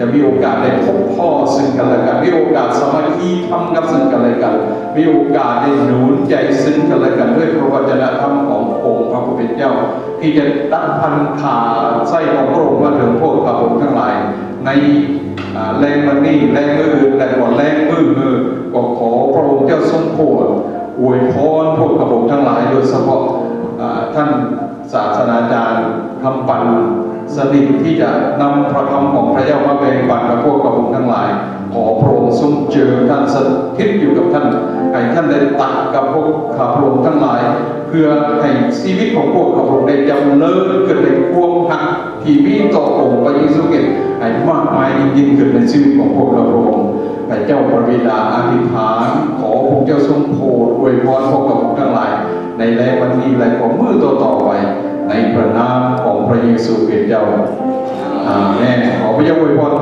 จะมีโอกาสได้พบพ่อซึ่งกันและกัน มีโอกาสสามัคคีทำกับซึ่งกันและกัน มีโอกาสได้หนุนใจซึ่งกันและกันด้วยพระวจนะธรรมขององค์พระผู้เป็นเจ้า ที่จะตัดพันขาไส้ของพระองค์มาถึงพวกกับผมทั้งหลาย ในแรงมันนี่แรงมืออื่นและกว่าแรงมือมือก็ขอพระองค์เจ้าทรงโปรดอวยพรพวกกับผมทั้งหลาย โดยเฉพาะท่านศาสนาจารย์คำปัน สนิทที่จะนำพระคำของพระเจ้ามาแบ่งปันกับพวกกับผมทั้งหลาย ขอพระองค์ทรงเจอท่านสถิตอยู่กับท่านให้ท่านได้ตัดกับพวกข้าพระองค์ทั้งหลาย เพื่อให้ชีวิตของพวกข้าพระองค์ได้จำเริญขึ้นในความหักที่มีต่อองค์พระเยซูคริสต์ให้มากมายยิ่งขึ้นในชีวิตของพวกข้าพระองค์พระเจ้าพระบิดาอธิษฐาน ขอพระเจ้าทรงโปรดอวยพรพวกข้าพระองค์ทั้งหลาย ในแรงวันนี้และของมือต่อต่อๆไป ในพระนามของพระเยซูคริสต์เจ้าอาเมนขอพระเจ้าอวยพรทุก